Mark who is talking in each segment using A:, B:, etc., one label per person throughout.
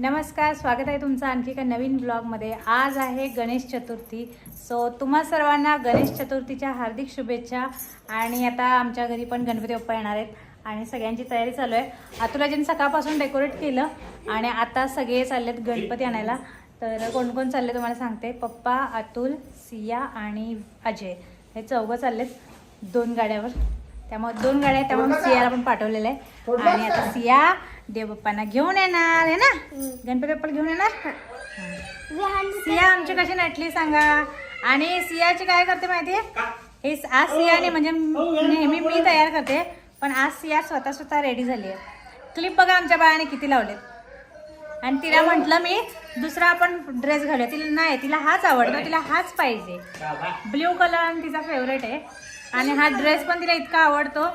A: नमस्कार स्वागत आहे तुमचं आणखी एका नवीन ब्लॉगमध्ये. आज आहे गणेश चतुर्थी. सो तुम्हा सर्वांना गणेश चतुर्थीच्या हार्दिक शुभेच्छा आणि आता आमच्या घरी पण गणपती बाप्पा येणार आहेत आणि सगळ्यांची तयारी चालू आहे. अतुलाजीने सकाळपासून डेकोरेट केलं आणि आता सगळे चाललेत गणपती आणायला. तर कोण कोण चालले तुम्हाला सांगते. पप्पा अतुल सिया आणि अजय. हे चौघं चाललेत दोन गाड्यावर. त्यामुळे दोन गाड्या आहेत त्यामुळे सियाला पण पाठवलेलं आहे. आणि आता सिया देवबाप्पांना घेऊन येणार आहे ना? गणपती बाप्पाला घेऊन येणार? सिया आमची कशी नटली सांगा? आणि सियाची काय करते माहितीये हे आज सियाने म्हणजे नेहमी मी तयार करते पण आज सिया स्वतः स्वतः रेडी झाली आहे. क्लिप बघा आमच्या बाळाने किती लावलेत. आणि तिला म्हटलं मी दुसरा आपण ड्रेस घालूया. तिला नाही तिला हाच आवडतो तिला हाच पाहिजे. ब्ल्यू कलर आणि तिचा फेवरेट आहे. आणि हा ड्रेस पण तिला इतका आवडतो.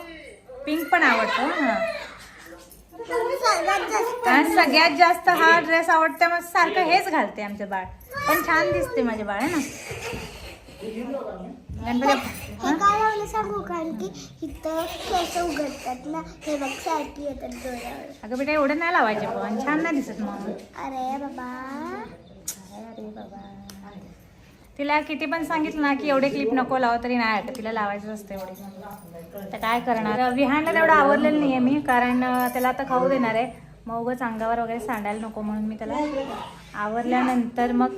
A: पिंक पण आवडतो हां. आणि सगळ्यात जास्त हा ड्रेस आवडते मग सारखं हेच घालते आमचं बाळ. पण छान दिसते माझे बाळ आहे ना? गणपती
B: हे? काय लावलं सांगू? कारण की इथं केस उघडतात ना हे बघ सारखी येतात डोळ्यावर.
A: अगं बेटा एवढं नाही लावायचे पण. छान नाही दिसत मग
B: अरे बाबा.
A: अरे बाबा. तिला किती पण सांगितलं ना की एवढे क्लिप नको लाव तरी नाही ऐकत तिला लावायचं असतं एवढे. तर काय करणार? विहानला तेवढं आवरलेलं नाही आहे मी कारण त्याला आता खाऊ देणार आहे. मग उगाच अंगावर वगैरे सांडायला नको म्हणून मी त्याला आवरल्यानंतर मग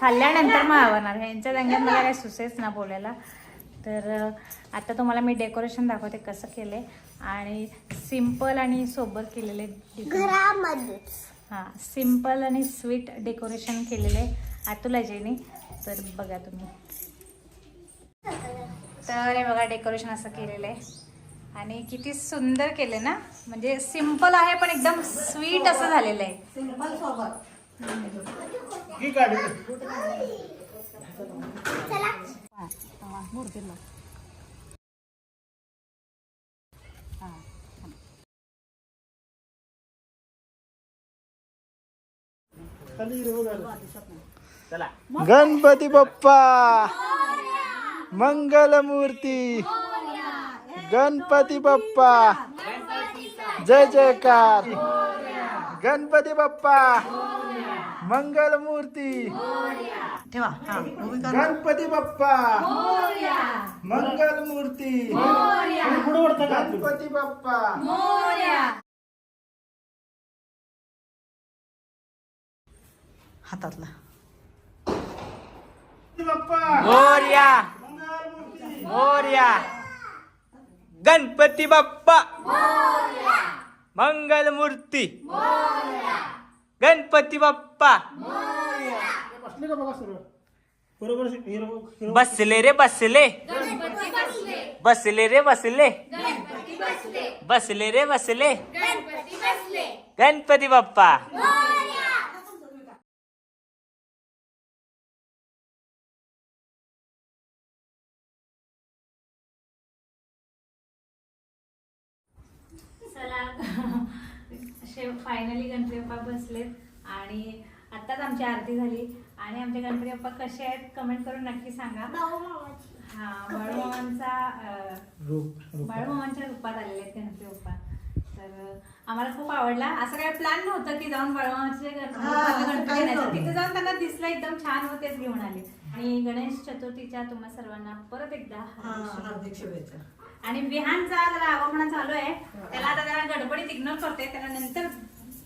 A: खाल्ल्यानंतर मग आवरणार. ह्यांच्या दंग्यात मला काही सुचेच ना बोलायला. तर आता तुम्हाला मी डेकोरेशन दाखवते कसं केलं आणि सिंपल आणि सोबर केलेले हां सिंपल आणि स्वीट डेकोरेशन केलेलं. अतुल अजयने तर बघा तुम्ही. तर हे बघा डेकोरेशन असं केलेलं आहे. आणि किती सुंदर केले ना? म्हणजे सिंपल आहे पण एकदम स्वीट असं झालेलं आहे.
B: चला.
C: गणपती बाप्पा. मंगलमूर्ती. गणपती बाप्पा. जय जयकार. गणपती बाप्पा. मंगलमूर्ती.
D: ठेवा हा उभी कर.
C: गणपती बाप्पा. मंगलमूर्ती. गणपती बाप्पा.
D: हातातला.
E: मोर्या। मोर्या। गणपती बाप्पा। मंगल मूर्ती गणपती बाप्पा। बसले रे बसले। बसले। रे बसले। बसले। रे बसले। गणपती बाप्पा।
A: असे फायनली गणपती बाप्पा बसलेत आणि आत्ताच आमची आरती झाली. आणि आमचे गणपती बाप्पा कसे आहेत कमेंट करून नक्की सांगा. हा बाळूमामांचा बाळूमामांच्या रूपात आलेले आहेत गणपती बाप्पा. तर आम्हाला खूप आवडला. असं काही प्लॅन नव्हतं की जाऊन बाळूमामाचे गणपती. तिथे जाऊन त्यांना दिसला एकदम छान व तेच घेऊन आले. आणि गणेश चतुर्थीच्या तुम्हा सर्वांना परत एकदा हार्दिक शुभेच्छा. आणि विहानचा जरा आगोपणा चालू आहे त्याला आता जरा गडबडीत इग्नोर करते. त्याला नंतर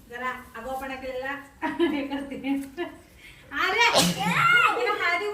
A: जरा आगोपणा केलेला हे करते. अरे! तिला हळदी